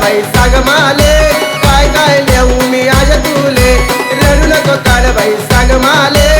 काळबाई साग माले काय काय देऊ मी आज तुले? रडू नको काळबाई साग माले.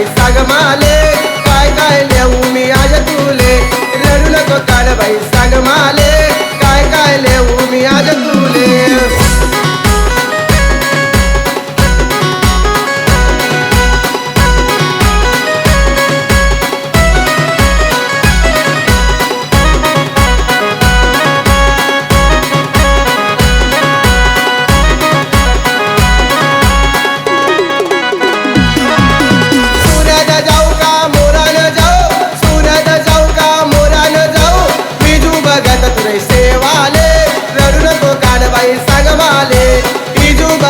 बाई साग माले काय काय लिहू मी आज तुले? रडू नको काल बाई साग माले काय काय लिहू?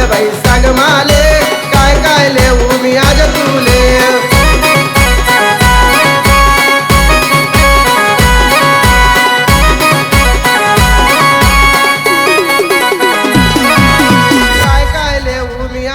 काल बाई सांग माले काय काय ले मी आज तुले? काय काय लेऊ मी